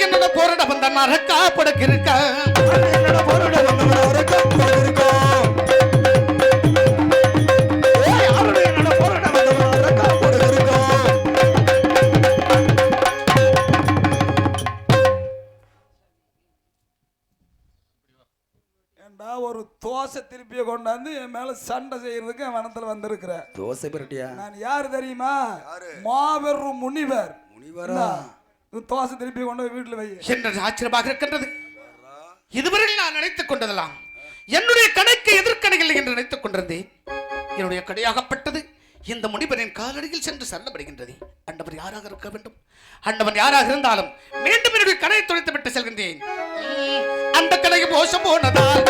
என்னோட போராட வந்த மரக்கா படக்கு இருக்க என்னோட ஒரு தோசை திருப்பிய கொண்டாந்து என் மேல சண்டை செய்யறதுக்கு என் வனத்துல வந்திருக்கிற. தோசை பிரட்டியா? நான் யாரு தெரியுமா? மாபெரும் முனிவர். முனிவரா? தோசை திருப்பி கொண்டு போய் வீட்டில் வை. என்று ஆச்சரியமாக இருக்கின்றது? இதுவரை நான் நினைத்துக் கொண்டதெல்லாம் என்னுடைய கடைக்கு எதிர்க்கணை இல்லை என்று நினைத்துக் கொண்டிருந்தேன். என்னுடைய கடையாகப்பட்டது இந்த முனிவரின் காலடியில் சென்று செல்லப்படுகின்றது. அண்டவர் யாராக இருக்க வேண்டும்? அண்டவன் யாராக இருந்தாலும் மீண்டும் என்னுடைய கடையை துடைத்து விட்டு செல்கின்றேன் அந்த கடையை மோசம் போனதால்.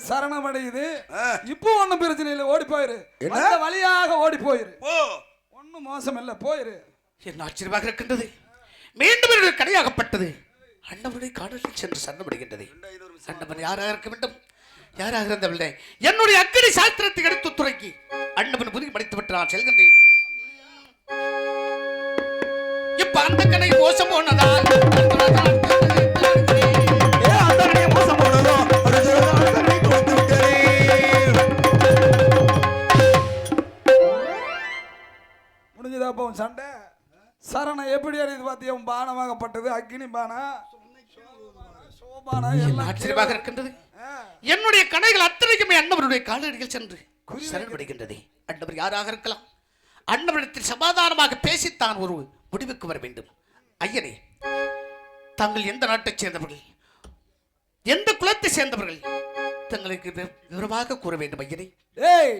காலடியில சரணம் அடையுது இப்போ ஒண்ணும் பிரச்சனை இல்லை ஓடி போயிரு. என்ன? அந்த வழியாக ஓடி போயிரு. ஒண்ணும் மோசம் இல்ல போயிரு. என்ன ஆச்சரியமாக இருக்கின்றது? மீண்டும் என்னுடைய கடையாகப்பட்டது. அண்டவனுடைய காடலில் சென்று சரணப்படுகின்றது அண்டவன் யாராக இருக்க வேண்டும்? யாராக இருந்தவில்லை? என்னுடைய அக்கடி சாஸ்திரத்தை எடுத்து துறைக்கி அண்டவன் புதுகி படித்து விட்டு நான் செல்கின்றேன். இப்ப அந்த கணை மோசம் போனதால் ஏய், அப்போ உன் சண்டை. சரணம் எப்படி அறியுது பாத்தியா? உன் பானமாகப்பட்டது. அக்னி பானா? சோபானா? எல்லாம் ஆச்சரியமாக இருக்கின்றது. என்னுடைய கணைகள் அத்தனைக்குமே அண்ணவருடைய காலடியில் சென்று சரணப்படுகின்றது அண்ணவர் யாராக இருக்கலாம்? அண்ணவரிடத்தில் சமாதானமாக பேசித்தான் ஒரு முடிவுக்கு வர வேண்டும். ஐயனே தாங்கள் எந்த நாட்டைச் சேர்ந்தவர்கள்? எந்த குலத்தை சேர்ந்தவர்கள்? தங்களுக்கு விவரமாக கூற வேண்டும் ஐயனே. ஏய்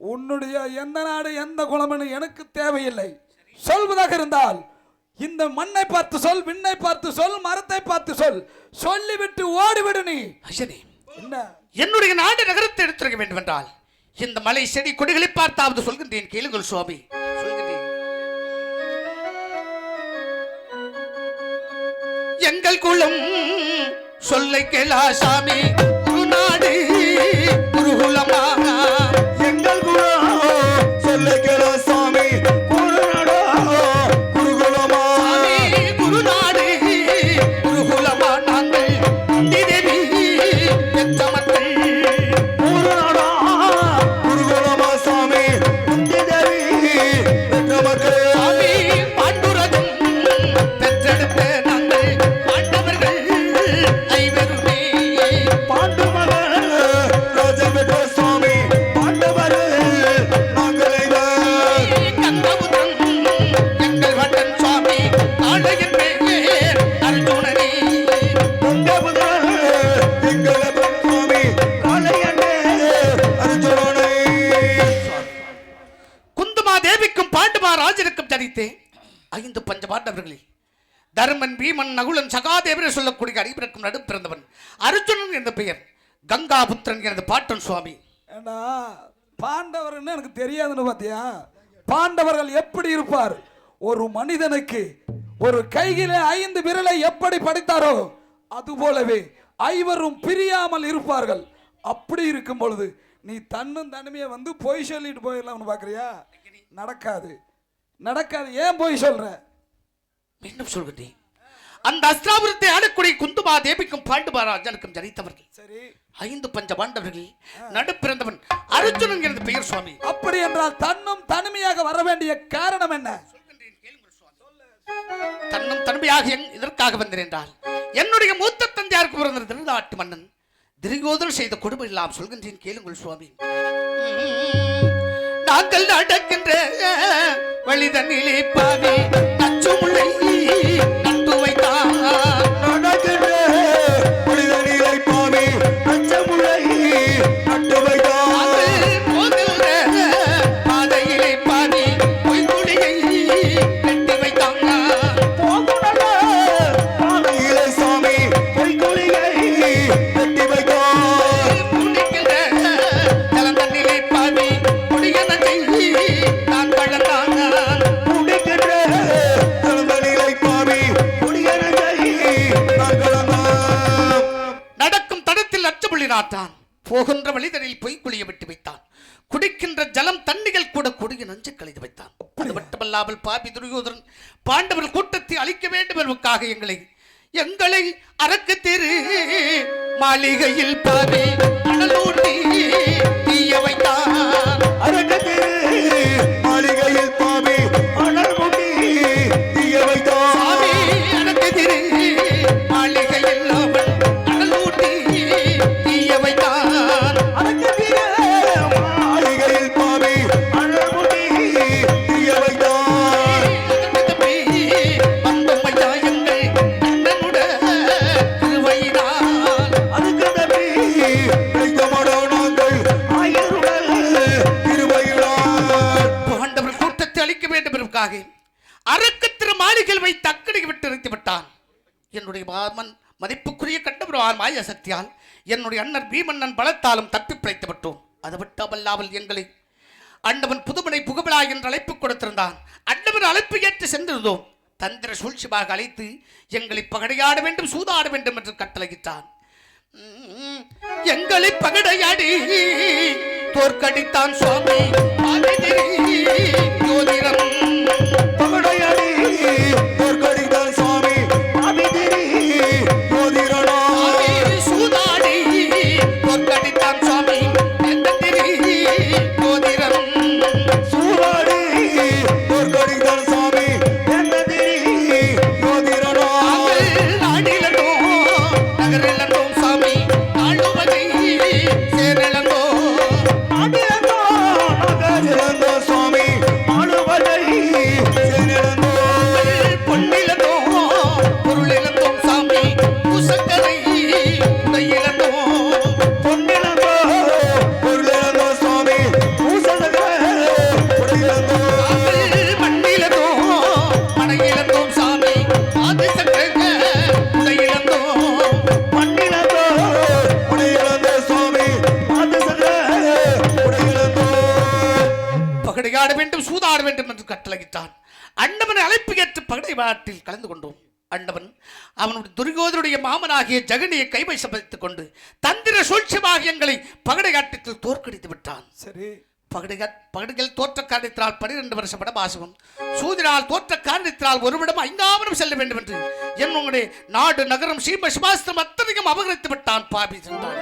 உன்னுடைய எந்த நாடு எந்த குலம்னு எனக்கு தேவையில்லை. சொல்வதாக இருந்தால் இந்த மண்ணை பார்த்து சொல் விண்ணை பார்த்து சொல் மரத்தை பார்த்து சொல். சொல்லிவிட்டு ஓடிவிடு நீ. ஐயனே என்ன? என்னுடைய நாடு நகரத்தை எடுத்துரைக்க வேண்டும் என்றால் இந்த மலை செடி கொடிகளை பார்த்தாவது சொல்கின்றேன். கேளுங்கள் சுவாமி சொல்கின்றேன். எங்கள் குலம் சொல்லை கேளா சாமி குருநாடு குருகுலமா பீமன் நகுலன் சகாதேவரை சொல்லக்கூடிய அடிபிறக்கும் நடு பிறந்தவன். அர்ஜுனன் என்ற பெயர் கங்காபுத்திரன் எனது பாட்டன் சுவாமி. ஏண்டா பாண்டவர்னு எனக்கு தெரியாதுன்னு பாத்தியா? பாண்டவர்கள் எப்படி இருப்பார்? ஒரு மனிதனுக்கு ஒரு கையிலே ஐந்து விரலை எப்படி படைத்தாரோ அது போலவே ஐவரும் பிரியாமல் இருப்பார்கள். அப்படி இருக்கும் பொழுது நீ தன்னும் தனிமையை வந்து பொய் சொல்லிட்டு போயிடலாம்னு பாக்குறியா? நடக்காது. நடக்காது. ஏன் பொய் சொல்ற? மீண்டும் சொல்கின்றேன் அந்த அஸ்திராபுரத்தை ஆடக்கூடிய குந்துமா தேவிக்கும் பாண்டுமா ராஜனுக்கும் ஜனித்தவர்கள். சரி. ஐந்து பஞ்ச பாண்டவர்கள் நடு பிறந்தவன் அர்ஜுனன் எனது பெயர் சுவாமி. அப்படி என்றால் தன்னும் தனிமையாக வர வேண்டிய காரணம் என்ன? தன்னும் தன்மையாக இதற்காக வந்தேன் என்றால் என்னுடைய மூத்த தந்தையாருக்கு பிறந்த திருநாட்டு மன்னன் திரிகோதல் செய்த கொடுமை எல்லாம் சொல்கின்றேன் கேளுங்கள் சுவாமி. நாங்கள் நடக்கின்ற வழிதண்ணிலே பாவி வேண்டும் என்பதற்காக எங்களை எங்களை அரக்கு திரு மாளிகையில் பாவி என்னுடைய மாமன் மதிப்புக்குரிய கண்டபுரான் மாய சக்தியால் என்னுடைய அண்ணன் பீமன்னன் பலத்தாலும் தப்பி பிழைத்து விட்டோம் அது விட்டமல்லாமல் எங்களை அண்டவன் புதுமனை புகவிழா என்று அழைப்பு கொடுத்திருந்தான். அண்டவன் அழைப்பு ஏற்று சென்றிருந்தோம். தந்திர சூழ்ச்சிமாக அழைத்து எங்களை பகடையாட வேண்டும் சூதாட வேண்டும் என்று கட்டளையிட்டான். எங்களை பகடையாடி தோற்கடித்தான் சுவாமி. ஜோதிடம் Yeah. மாமனாகிய ஜெகனியை கைவசம் வைத்துக் கொண்டு தந்திர சூழ்ச்சியாக எங்களை பகடையாட்டத்தில் தோற்கடித்து விட்டான். சரி. பகடைகள் பகடைகள் தோற்ற காரணத்தினால் பனிரெண்டு வருஷம் வடபாசகம் சூதினால் தோற்ற காரணத்தினால் ஒரு விடம் ஐந்தாவரம் செல்ல வேண்டும் என்று என்னுடைய நாடு நகரம் சீம சிவாஸ்திரம் அத்தனையும் அபகரித்து விட்டான் பாபி சென்றான்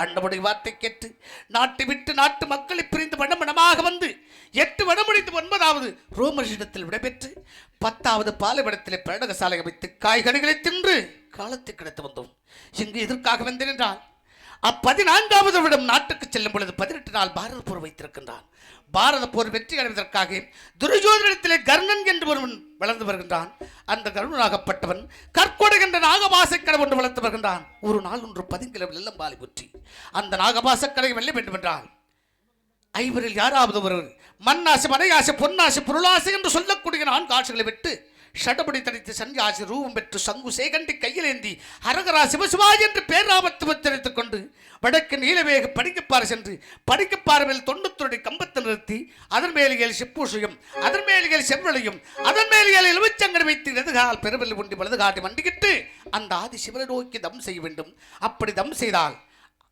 அண்டமுடைய வார்த்தை கேட்டு நாட்டை விட்டு நாட்டு மக்களை பிரிந்து வடமடமாக வந்து எட்டு வடமுடிந்து ஒன்பதாவது ரோமர்ஷிடத்தில் விடைபெற்று பத்தாவது பாலைவனத்தில் பேடக சாலை அமைத்து காய்கறிகளை தின்று காலத்தை கிடைத்து வந்தோம். இங்கு எதற்காக வந்தேன் என்றால் அப்பதினான்காவது விடம் நாட்டுக்கு செல்லும் பொழுது பதினெட்டு நாள் பாரத போர் வைத்திருக்கின்றான். பாரத போர் வெற்றி அடைவதற்காக துரிஜோதனத்திலே கர்ணன் என்று ஒருவன் வளர்ந்து வருகின்றான். அந்த கருணனாகப்பட்டவன் கற்கொடை என்ற நாகபாசக்கடை ஒன்று வளர்த்து வருகின்றான். ஒரு நாள் ஒன்று பதின்கிழமை வெள்ளம்பாலை முற்றி அந்த நாகபாசக்கடை வெல்ல வேண்டும் என்றால் ஐவரில் யாராவது ஒருவர் மண்ணாசை மனையாசை பொன்னாசை பொருளாசை என்று சொல்லக்கூடிய நான்கு ஆட்சிகளை விட்டு ஷடபடி தடித்து சன்யாசி ரூபம் பெற்று சங்கு சேகண்டி கையிலேந்தி ஹரகரா சிவசிவா என்று பேராபத்து உச்சரித்துக் கொண்டு வடக்கு நீலவேக படிக்கப்பாறு சென்று படிக்கப்பாறை மேல் தொண்ணூத்தொடி கம்பத்தை நிறுத்தி அதன் மேலிகள் செப்பூசையும் அதன் மேலிகள் செவ்வளையும் அதன் மேலிகள் எலுமிச்சங்கரை வைத்து நெதுகால் பெருவில் உண்டி வலது காட்டி மண்டிக்கிட்டு அந்த ஆதி சிவனை நோக்கி தம் செய்ய வேண்டும். அப்படி தம் செய்தால்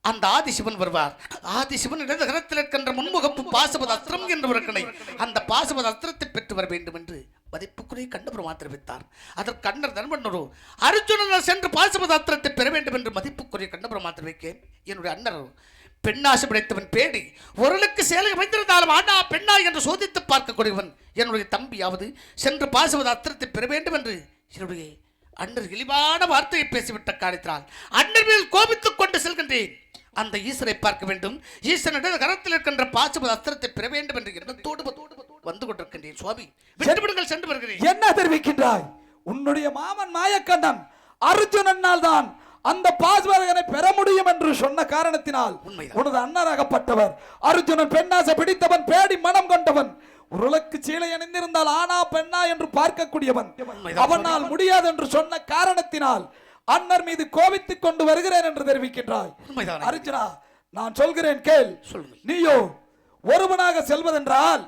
அந்த ஆதிசிவன் வருவார். ஆதிசிவன் இடதுகரத்தில் இருக்கின்ற முன்முகப்பு பாசபத அஸ்திரம் என்று ஒரு கணை. அந்த பாசபத அஸ்திரத்தை பெற்று வர வேண்டும் என்று மதிப்புக்குரிய கண்டபுரம் தெரிவித்தார் அதற்கு அண்ணர் தர்மன்னரு அர்ஜுனன் சென்று பாசபதாத்திரத்தை பெற வேண்டும் என்று மதிப்புக்குரிய கண்டபுரம் தெரிவிக்க என்னுடைய அண்ணர் பெண்ணாசை படைத்தவன் பேடி ஒருளுக்கு சேலை வைத்திருந்தாலும் ஆனா பெண்ணா என்று சோதித்து பார்க்கக்கூடியவன் என்னுடைய தம்பியாவது சென்று பாசபதாத்திரத்தை பெற வேண்டும் என்று என்னுடைய அண்ணர் இழிவான வார்த்தையை பேசிவிட்ட காரியத்தினால் அண்ணர் மேல் கோபித்துக் கொண்டு செல்கின்றேன். அந்த ஈஸ்வரை பார்க்க வேண்டும். ஈஸ்வரனிடம் கரத்தில் இருக்கின்ற பாசுபத அஸ்திரத்தை பெற வேண்டும் என்று எண்ணத்தோடு வந்து கொண்டிருக்கின்றேன் சுவாமி விட்டுவிடுங்கள் சென்று வருகிறேன் என்ன தெரிவிக்கின்றாய் உன்னுடைய மாமன் மாயக்கண்ணன் அர்ஜுனனால் தான் அந்த பாஸ்வரகனை பெற முடியும் என்று சொன்ன காரணத்தினால். உனது அண்ணராகப்பட்டவர் அர்ஜுனன் பெண்ணாசை பிடித்தவன் பேடி மனம் கொண்டவன் உருளுக்கு சீலை அணிந்திருந்தால் ஆனா பெண்ணா என்று பார்க்கக்கூடியவன். அவனால் முடியாது என்று சொன்ன காரணத்தினால் அண்ணர் மீது கோபித்துக் கொண்டு வருகிறேன் என்று தெரிவிக்கின்றாய். அர்ஜுனா நான் சொல்கிறேன் கேள். நீயோ ஒருவனாக செல்வதென்றால்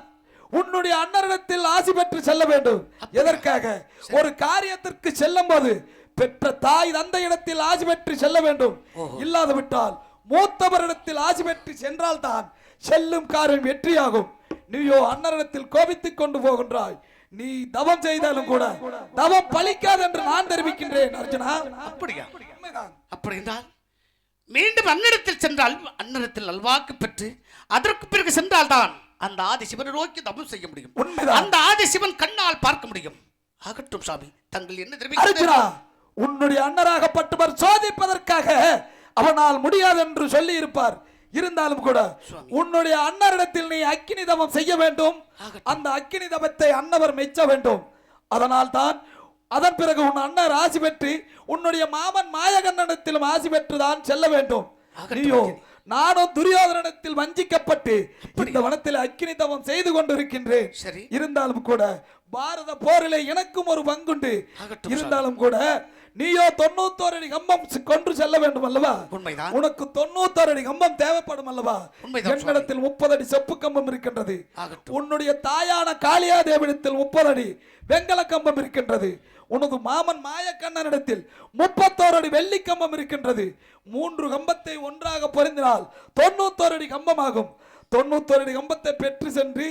உன்னுடைய அண்ணரிடத்தில் ஆசி பெற்று செல்ல வேண்டும். எதற்காக? ஒரு காரியத்திற்கு செல்லும் போது பெற்ற தாய் தந்த இடத்தில் ஆசி பெற்று செல்ல வேண்டும். இல்லாது விட்டால் மூத்தவரிடத்தில் ஆசி பெற்று சென்றால்தான் செல்லும் காரியம் வெற்றியாகும். நீயோ அண்ணனிடத்தில் கோபித்துக் கொண்டு போகின்றாய். நீ தவம் செய்தாலும் கூட தவம் பலிக்காது என்று நான் தெரிவிக்கின்றேன் அர்ஜுனா. அப்படியா. அப்படி என்றால் மீண்டும் அன்னிடத்தில் சென்றால் அன்னடத்தில் நல்வாக்கு பெற்று அதற்கு பிறகு சென்றால்தான் அந்த ஆதி சிவனை நோக்கி தபம் செய்ய முடியும். அந்த ஆதி சிவன் கண்ணால் பார்க்க முடியும் ஆகட்டும் சாமி தங்கள் என்ன தெரிவிக்கிறார் உன்னுடைய அண்ணராகப்பட்டவர் சோதிப்பதற்காக அவனால் முடியாது என்று சொல்லி இருப்பார் இருந்தாலும் கூட. உன்னுடைய அண்ணரிடத்தில் நீ அக்கினி தவம் செய்ய வேண்டும். அந்த அக்கினி தவத்தை அன்னவர் மெச்ச வேண்டும் அதனால் தான் அதன் பிறகு உன் அண்ணர் ஆசி பெற்று உன்னுடைய மாமன் மாயகண்ணனிடத்திலும் ஆசி பெற்றுதான் செல்ல வேண்டும் அக்கினி. நானும் துரியோதனத்தில் வஞ்சிக்கப்பட்டு இந்த வனத்தில் அக்கினி தவம் செய்து கொண்டிருக்கின்றேன். சரி. இருந்தாலும் கூட பாரத போரிலே எனக்கும் ஒரு பங்குண்டு. இருந்தாலும் கூட நீயோ தொண்ணூத்தோரு அடி கம்பம் கொன்று செல்ல வேண்டும் அல்லவா. உனக்கு தொண்ணூத்தோரு அடி கம்பம் தேவைப்படும் அல்லவா? என்னிடத்தில் முப்பது அடி செப்பு கம்பம் இருக்கின்றது. உன்னுடைய தாயான காளியா தேவிடத்தில் முப்பது அடி வெங்கல கம்பம் இருக்கின்றது. உனது மாமன் மாயக்கண்ணனிடத்தில் முப்பத்தோரு அடி வெள்ளி கம்பம் இருக்கின்றது. மூன்று கம்பத்தை ஒன்றாக பொருந்தினால் தொண்ணூத்தோரு அடி கம்பமாகும். தொண்ணூத்தோரு அடி கம்பத்தை பெற்று சென்று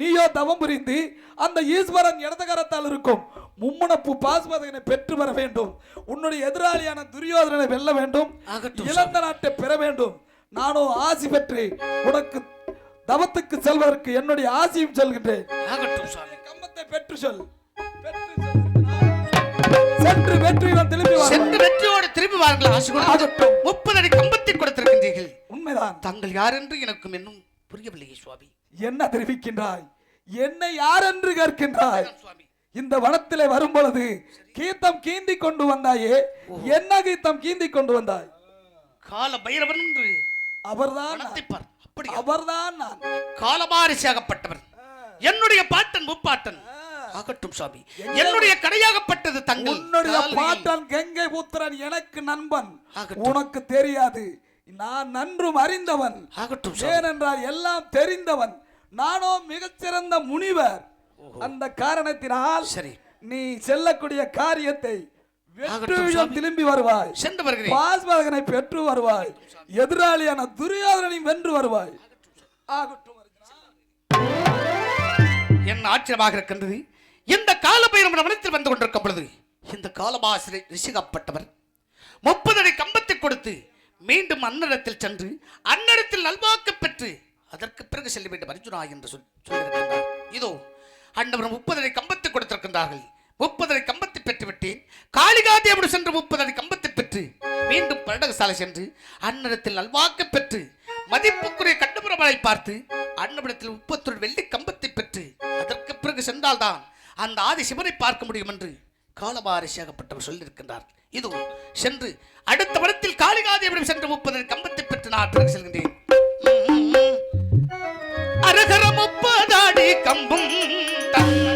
நீயோ தவம் புரிந்து அந்த ஈஸ்வரன் இடதுகரத்தால் இருக்கும் மும்முனப்பு பாஸ்மதகனை பெற்று வர வேண்டும். உன்னுடைய எதிராளியான துரியோதனனை வெல்ல வேண்டும். இழந்த நாட்டை பெற வேண்டும். நானும் ஆசி பெற்று உனக்கு தவத்துக்கு செல்வதற்கு என்னுடைய ஆசியும் செல்கின்றேன். கம்பத்தை பெற்று சொல். சென்று வெற்றியுடன் திரும்பி சென்று வெற்றியோடு திரும்பி வாருங்கள் ஆசை ஆகட்டும். முப்பது அடி கம்பத்தை கொடுத்திருக்கின்றீர்கள். உண்மைதான். தாங்கள் யார் என்று எனக்கும் இன்னும் புரியவில்லையே சுவாமி. என்ன தெரிவிக்கின்றாய்? என்னை யார் என்று கேட்கின்றாய் இந்த வனத்திலே வரும் பொழுது கீதம் கீந்தி கொண்டு வந்தாயே என்ன கீதம் கீந்தி கொண்டு வந்தாய்? கால பைரவன் என்று. அவர்தான் அவர்தான் நான். காலமாரிசியாகப்பட்டவர் என்னுடைய பாட்டன் முப்பாட்டன். ஆகட்டும் சாமி. என்னுடைய கடையாகப்பட்டது தங்கள் உன்னுடைய. பாட்டன் கங்கை புத்திரன் எனக்கு நண்பன். உனக்கு தெரியாது. நான் நன்றும் அறிந்தவன். ஆகட்டும் ஏனென்றால் எல்லாம் தெரிந்தவன். நானோ மிகச்சிறந்த முனிவர். அந்த காரணத்தினால் சரி. நீ செல்லக்கூடிய காரியத்தை. திரும்பி வருவாய். பாஸ்மகனை பெற்று வருவாய். எதிராளியான துரியோதனையும் வென்று வருவாய். ஆகட்டும். என் ஆச்சரியமாக இருக்கின்றது. இந்த காலபைரவன் வனத்தில் வந்து கொண்டிருக்கும் பொழுது இந்த காலபாசிரை ரிஷிகப்பட்டவர் முப்பது அடி கம்பத்தை கொடுத்து மீண்டும் அன்னிடத்தில் சென்று அன்னிடத்தில் நல்வாக்கு பெற்று அதற்கு பிறகு செல்ல வேண்டும் அர்ஜுனா என்று சொல் சொல்லியிருக்கின்றார். இதோ அன்னவர் முப்பது அடி கம்பத்தை கொடுத்திருக்கின்றார்கள். முப்பது அடி கம்பத்தை பெற்றுவிட்டேன். விட்டேன் காளிகாதேவன் சென்று முப்பது அடி கம்பத்தை பெற்று மீண்டும் பரடகசாலை சென்று அன்னிடத்தில் நல்வாக்கு பெற்று மதிப்புக்குரிய கண்டுபுறமலை பார்த்து அன்னவிடத்தில் முப்பத்தொரு வெள்ளி கம்பத்தை பெற்று அதற்கு பிறகு சென்றால்தான் அந்த ஆதி சிவனை பார்க்க முடியும் என்று காலபாரிசியாகப்பட்டவர் சொல்லியிருக்கின்றார். இது சென்று அடுத்த வனத்தில் காளிகாதேவிடம் சென்று முப்பது கம்பத்தை பெற்று நான் செல்கின்றேன். அரகர முப்பதாடி கம்பம் தன்னை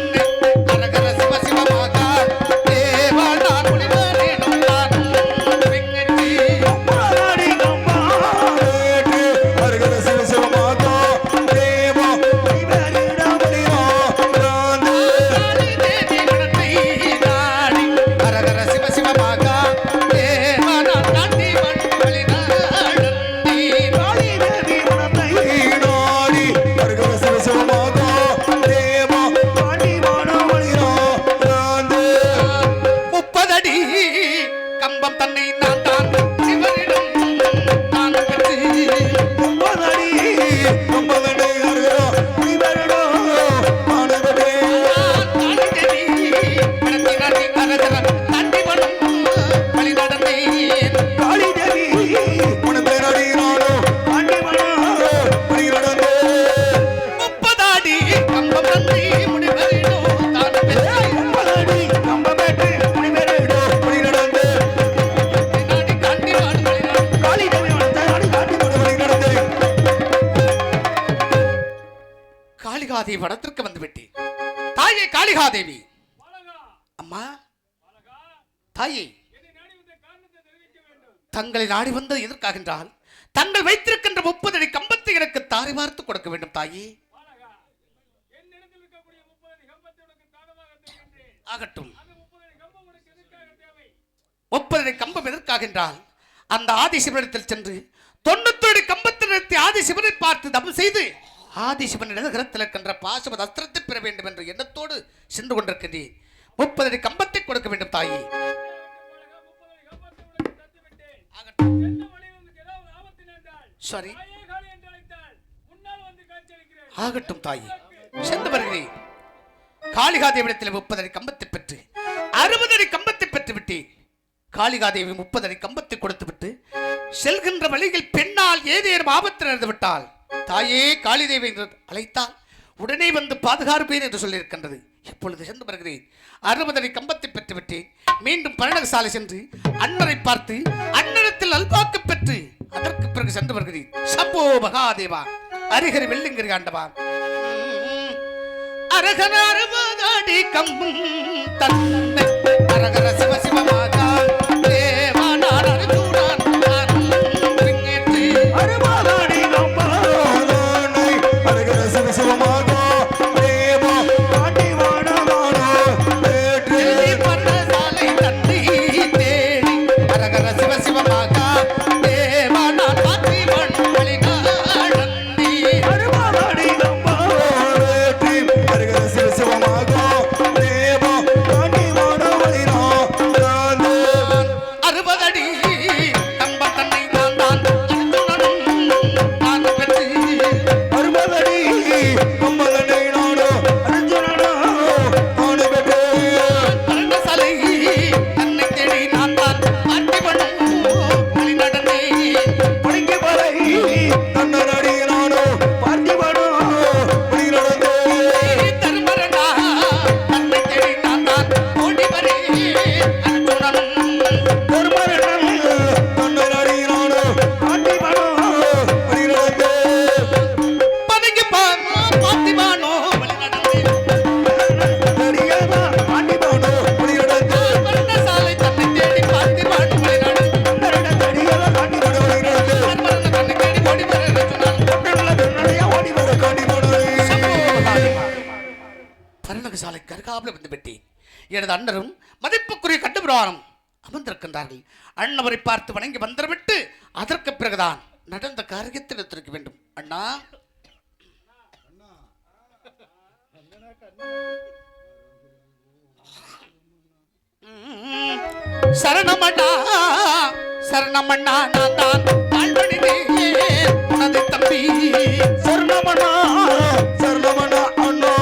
நாடி வந்தது எதற்காகின்றால் தங்கள் வைத்திருக்கின்ற முப்பது அடி கம்பத்தை எனக்கு தாரை வார்த்து கொடுக்க வேண்டும் தாயே. ஆகட்டும். முப்பது அடி கம்பம் எதற்காகின்றால் அந்த ஆதிசிவனிடத்தில் சென்று தொண்ணூத்தோடி கம்பத்தில் நிறுத்தி ஆதி சிவனை பார்த்து தபம் செய்து ஆதி சிவன் இடதுகரத்தில் இருக்கின்ற பாசமத அஸ்திரத்தை பெற வேண்டும் என்ற எண்ணத்தோடு சென்று கொண்டிருக்கின்றேன் முப்பது அடி கம்பத்தை கொடுக்க வேண்டும் தாயே. சாரி. ஆகட்டும் தாயே. சென்று வருகிறேன் காளிகாதேவிடத்தில் முப்பது அடி கம்பத்தை பெற்று அறுபது அடி கம்பத்தை பெற்று விட்டேன் காளிகாதேவி முப்பது அடி கம்பத்தை கொடுத்து விட்டு செல்கின்ற வழியில் பெண்ணால் ஏதேனும் ஆபத்து நடந்து விட்டால் தாயே காளிதேவி என்று அழைத்தால் உடனே வந்து பாதுகாப்பேன் என்று சொல்லியிருக்கின்றது. இப்பொழுது சென்று வருகிறேன். அறுபது கம்பத்தை பெற்றுவிட்டேன். மீண்டும் பரணக சாலை சென்று அண்ணரை பார்த்து அண்ணனத்தில் அல்வாக்கு பெற்று அதற்கு பிறகு சென்று வருகிறேன். சம்போ மகாதேவா அரிகரி வெள்ளிங்கிரி ஆண்டவா. அரகர அறுபதாடி கம்பும் தன்னை அரகர சிவ பரணகசாலை கருகாபில் வந்து விட்டேன். எனது அண்ணரும் மதிப்புக்குரிய கட்டுபிரவாரம் அமர்ந்திருக்கின்றார்கள். அண்ணவரை பார்த்து வணங்கி வந்துவிட்டு அதற்கு பிறகுதான் நடந்த காரியத்தை எடுத்திருக்க வேண்டும். அண்ணா. அண்ணா சரணமண்ணா சரணமண்ணா நான் தான் தாழ்வணிதேன் உனது தம்பி. சரணமனா சரணமனா அண்ணா.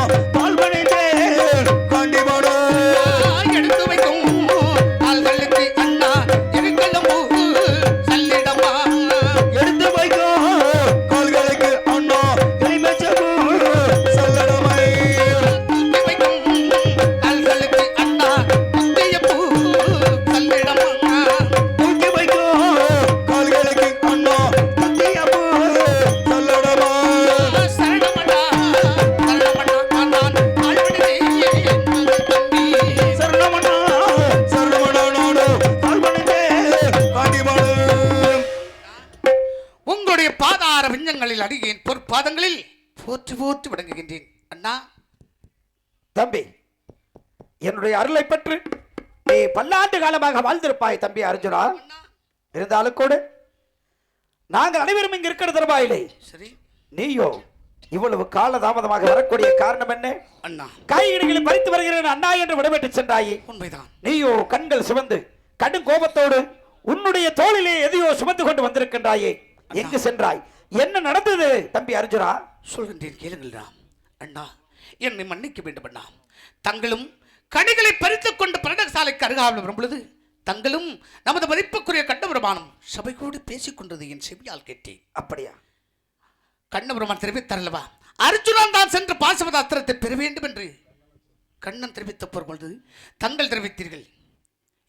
பல்லாண்டு காலமாக வாழ்ந்திருப்பாய் தம்பி அர்ஜுனா. இருந்தாலும் கூட நாங்கள் அனைவரும் இங்கு இருக்கிற தருவாயில்லை சரி. நீயோ இவ்வளவு கால தாமதமாக வரக்கூடிய காரணம் என்ன? அண்ணா. காய்கறிகளை பறித்து வருகிறேன் அண்ணா என்று விடவிட்டு சென்றாயே. உண்மைதான். நீயோ கண்கள் சிவந்து கடும் கோபத்தோடு உன்னுடைய தோளிலே எதையோ சுமந்து கொண்டு வந்திருக்கின்றாயே. எங்கு சென்றாய்? என்ன நடந்தது தம்பி அர்ஜுனா? சொல்கின்றேன் கேளுங்கள் அண்ணா. என்னை மன்னிக்க வேண்டும் அண்ணா தங்களும் கனிகளை பறித்துக் கொண்டு பரணசாலைக்கு அருகாமல் வரும் பொழுது தங்களும் நமது மதிப்புக்குரிய கூடி பேசிக் கொண்டது என் செவியால் கேட்டேன். அப்படியா? கண்ணபுரமான் தெரிவித்தாரல்லவா அர்ஜுனன் தான் சென்று பாசவத அஸ்திரத்தை பெற வேண்டும் என்று கண்ணன் தெரிவித்த பொழுது தங்கள் தெரிவித்தீர்கள்.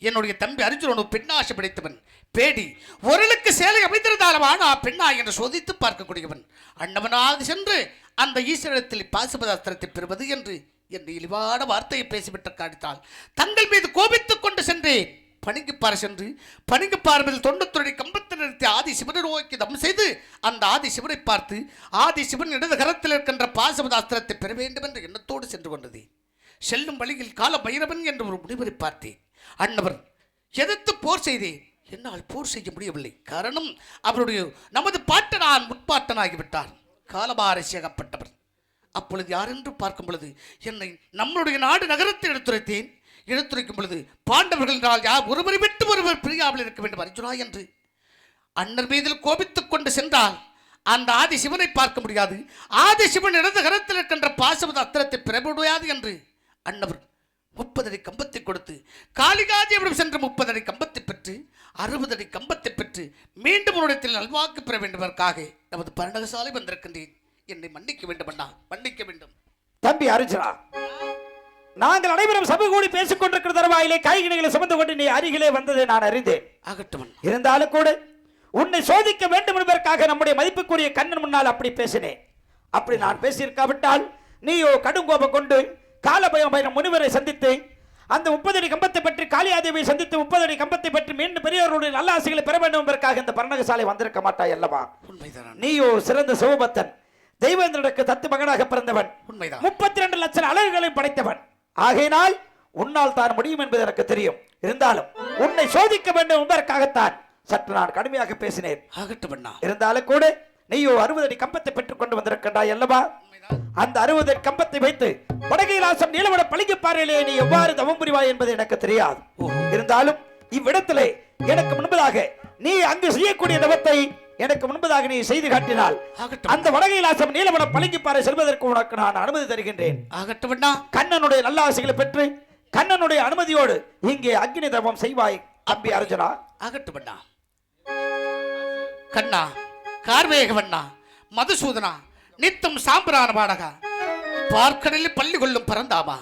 என்னுடைய தம்பி அர்ஜுனன் பெண்ணாசை படைத்தவன். பேடி ஒருளுக்கு சேலை அமைந்திருந்தாலும் ஆனா பெண்ணா என்று சோதித்து பார்க்கக்கூடியவன். அண்ணவனாவது சென்று அந்த ஈஸ்வரத்தில் பாசுபத அஸ்திரத்தை பெறுவது என்று என்று இழிவான வார்த்தையை பேசிவிட்டு காணித்தாள் தங்கள் மீது கோபித்துக் கொண்டு சென்றேன். பணிக்குப்பார சென்று பணிக்குப்பார மீது தொண்டத்துறை கம்பத்தில் நிறுத்தி ஆதி சிவனை நோக்கி தம் செய்து அந்த ஆதி சிவனை பார்த்து ஆதி சிவன் இடது கரத்தில் இருக்கின்ற பாசபதாஸ்திரத்தை பெற வேண்டும் என்ற எண்ணத்தோடு சென்று கொண்டது. செல்லும் வழியில் கால பைரவன் என்ற ஒரு முனிவரை பார்த்தேன். அன்னவர் எதிர்த்து போர் செய்தேன். என்னால் போர் செய்ய முடியவில்லை. காரணம் அவருடைய நமது பாட்டனான் முற்பாட்டனாகிவிட்டார். காலபாரசியகப்பட்டவர் அப்பொழுது யாரென்று பார்க்கும் பொழுது என்னை நம்மளுடைய நாடு நகரத்தை எடுத்துரைத்தேன். எடுத்துரைக்கும் பொழுது பாண்டவர்கள் என்றால் யார்? ஒருவரை விட்டு ஒருவர் பிரியாமல் இருக்க வேண்டும் அர்ஜுனா என்று. அன்னர் மீதில் கோபித்துக் கொண்டு சென்றால் அந்த ஆதி சிவனை பார்க்க முடியாது. ஆதி சிவன் இடது கரத்தில் இருக்கின்ற பாசவத அத்திரத்தை பெற முடியாது என்று. அன்னவர் முப்பது அடி கம்பத்தை கொடுத்து காளிகாதேவிடம் சென்று முப்பது அடி கம்பத்தை பெற்று அறுபது அடி கம்பத்தை பெற்று மீண்டும் ஒரு இடத்தில் நல்வாக்கு பெற வேண்டுவதற்காக நமது பரணகசாலை வந்திருக்கின்றேன். என்னை மன்னிக்க வேண்டும் அண்ணா. மன்னிக்க வேண்டும். தம்பி அர்ஜுனா நாங்கள் அனைவரும் சபை கூடி பேசிக் கொண்டிருக்கிற தருவாயிலே கைகிணைகளை சுமந்து கொண்டு நீ அருகிலே வந்ததை நான் அறிந்தேன். ஆகட்டும். இருந்தாலும் கூட உன்னை சோதிக்க வேண்டும் என்பதற்காக நம்முடைய மதிப்புக்குரிய கண்ணன் முன்னால் அப்படி பேசினேன். அப்படி நான் பேசியிருக்காவிட்டால் நீயோ கடும் கோபம் கொண்டு காலபயம் பைரன் முனிவரை சந்தித்து அந்த முப்பது அடி கம்பத்தை பற்றி காளியாதேவியை சந்தித்து முப்பது அடி கம்பத்தை பற்றி மீண்டும் பெரியவர்களுடைய நல்ல ஆசைகளை பெற வேண்டும் என்பதற்காக இந்த பரணகசாலை வந்திருக்க மாட்டாய் அல்லவா. நீயோ சிறந்த சிவபக்தன் தெய்வேந்திரனுக்கு தத்து மகனாக பிறந்தவன். உண்மைதான். முப்பத்தி ரெண்டு லட்சம் அழகுகளை படைத்தவன். ஆகையினால் உன்னால் தான் முடியும் என்பது எனக்கு தெரியும். இருந்தாலும் உன்னை சோதிக்க வேண்டும் என்பதற்காகத்தான் சற்று நான் கடுமையாக பேசினேன். ஆகட்டும் அண்ணா. இருந்தாலும் கூட நீயோ அறுபது அடி கம்பத்தை பெற்றுக் கொண்டு வந்திருக்கின்றாய் அல்லவா? அந்த அறுபது அடி கம்பத்தை வைத்து வடகைலாசம் நீலவட பழிக்கு பாறையிலே நீ எவ்வாறு தவம் புரிவாய் என்பது எனக்கு தெரியாது. இருந்தாலும் இவ்விடத்திலே எனக்கு முன்பதாக நீ அங்கு செய்யக்கூடிய தவத்தை எனக்கு முன்பதாக நீ செய்து காட்டினால் அந்த வடகைலாசம் நீலவட பழிக்கு பாறை செல்வதற்கு உனக்கு நான் அனுமதி தருகின்றேன். ஆகட்டும் அண்ணா கண்ணனுடைய நல்ல ஆசைகளை பெற்று கண்ணனுடைய அனுமதியோடு இங்கே அக்னி தவம் செய்வாய் தம்பி அர்ஜுனா. ஆகட்டும் அண்ணா கண்ணா கார்வேகவண்ணா மதுசூதனா நித்தம் சாம்பிரான பாடகா பார்க்கடலில் பள்ளி கொள்ளும் பரந்தாமா.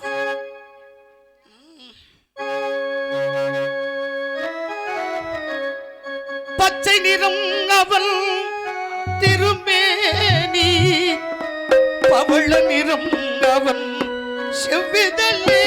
பச்சை நிறம் அவள் திருமேனி பவள நிறம் அவன் செவ்விதழே.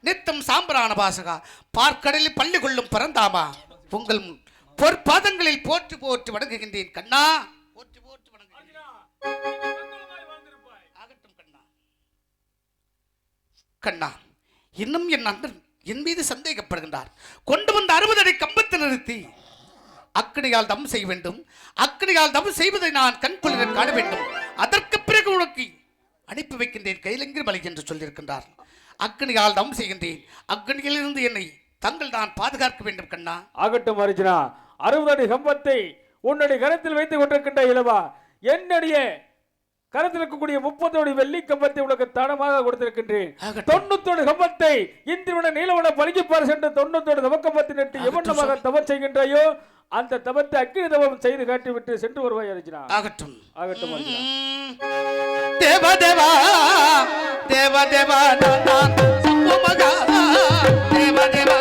நித்தம் சாம்பிரான பாசகா. பார்க்கடலில் பள்ளி கொள்ளும் பரந்தாமா. உங்கள் பொற்பாதங்களில் போற்று போற்று வணங்குகின்றேன் கண்ணா. போற்று போற்று வணங்குகின்றேன். ஆகட்டும் கண்ணா. கண்ணா இன்னும் என் நண்பன் என் மீது சந்தேகப்படுகின்றார். கொண்டு வந்த அறுபது அடி கம்பத்தில் நிறுத்தி அக்கனியால் தம் செய்ய வேண்டும். அக்னியால் தம் செய்வதை நான் கண்குளிர காண வேண்டும். அதற்கு பிறகு உனக்கு அனுப்பி வைக்கின்றேன் கைலங்கிரி மலை என்று சொல்லியிருக்கின்றார். அக்னியால் தம் செய்கின்றேன். அக்னியிலிருந்து என்னை தங்கள் தான் பாதுகாக்க வேண்டும் கண்ணா. ஆகட்டும் அர்ஜுனா அறுபது அடி கம்பத்தை உன்னுடைய கரத்தில் வைத்துக் கொண்டிருக்கின்ற இளவா என்னுடைய கருத்தில் இருக்கக்கூடிய முப்பத்தோடு வெள்ளி கம்பத்தை உனக்கு தானமாக கொடுத்திருக்கின்றேன். தொண்ணூத்தோடு கம்பத்தை இந்திரவன நீலவன பலிக்குப்பார் சென்று தொண்ணூத்தோடு தவக்கம்பத்தை நட்டு எவண்ணமாக தவம் செய்கின்றாயோ அந்த தவத்தை அக்கினி தவம் செய்து காட்டிவிட்டு சென்று வருவாய் அர்ஜுனா ஆகட்டும். ஆகட்டும். தேவ தேவா தேவ தேவா தேவ தேவா.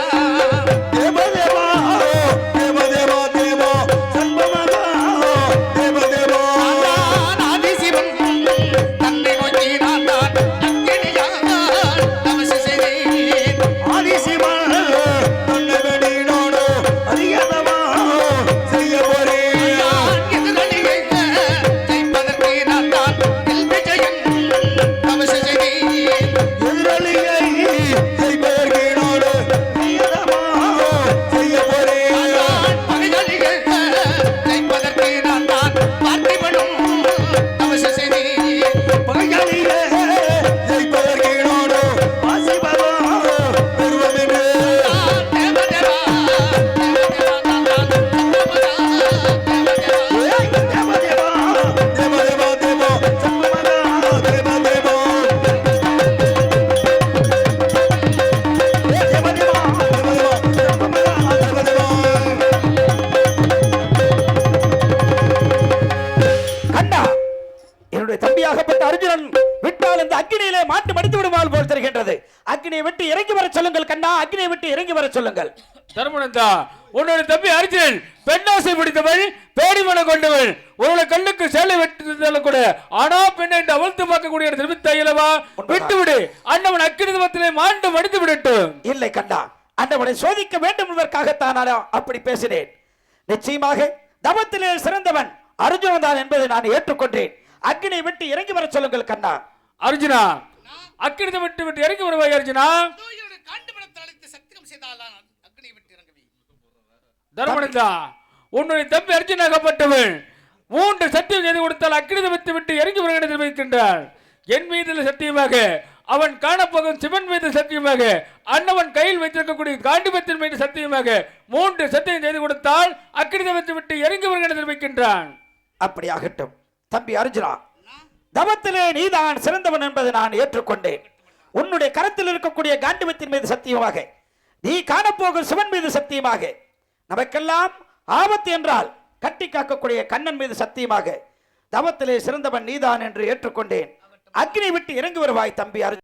தர்மனந்தா உன்னோட தம்பி அர்ஜுனன் பெண்ணாசை பிடித்தவள் பேடிமனை கொண்டவள். உன்னோட கண்ணுக்கு சேலை வெட்டிருந்தாலும் கூட ஆனா பெண்ணை என்று அவிழ்த்து பார்க்கக்கூடிய திருப்பி தையலவா விட்டு விடு அண்ணவன் அக்கிரதவத்திலே மாண்டு மடித்து விடட்டும். இல்லை கண்ணா அண்டவனை சோதிக்க வேண்டும் என்பதற்காகத்தான் நான் அப்படி பேசினேன். நிச்சயமாக தவத்திலே சிறந்தவன் அர்ஜுனன் தான் என்பதை நான் ஏற்றுக்கொண்டேன். அக்னியை விட்டு இறங்கி வர சொல்லுங்கள் கண்ணா. அர்ஜுனா அக்கிரதம் விட்டு விட்டு இறங்கி வருவாய் அர்ஜுனா? காண்டுபடத்தை அழைத்து சத்தியம் செய்தால் நான் அக்னியை விட்டு இறங்குவேன் தர்மனந்தா உன்னுடைய தம்பி அர்ஜுனாகப்பட்டவன் மூன்று சத்தியம் செய்து கொடுத்தால் அக்கிரதம் வைத்து விட்டு இறங்கி வருகிறது தெரிவிக்கின்றான் என் மீது சத்தியமாக அவன் காணப்போகும் சிவன் மீது சத்தியமாக அன்னவன் கையில் வைத்திருக்கக்கூடிய காண்டிபத்தின் மீது சத்தியமாக மூன்று சத்தியம் செய்து கொடுத்தால் அக்கிரதம் வைத்து விட்டு இறங்கி வருகிறது வைக்கின்றான் அப்படி ஆகட்டும். தம்பி அர்ஜுனா தவத்திலே நீதான் சிறந்தவன் என்பதை நான் ஏற்றுக்கொண்டேன். உன்னுடைய கரத்தில் இருக்கக்கூடிய காண்டிபத்தின் மீது சத்தியமாக நீ காணப்போகும் சிவன் மீது சத்தியமாக நமக்கெல்லாம் ஆபத்து என்றால் கட்டி காக்கக்கூடிய கண்ணன் மீது சத்தியமாக தவத்திலே சிறந்தவன் நீதான் என்று ஏற்றுக்கொண்டேன். அக்னி விட்டு இறங்கி வருவாய் தம்பி அர்ஜுன்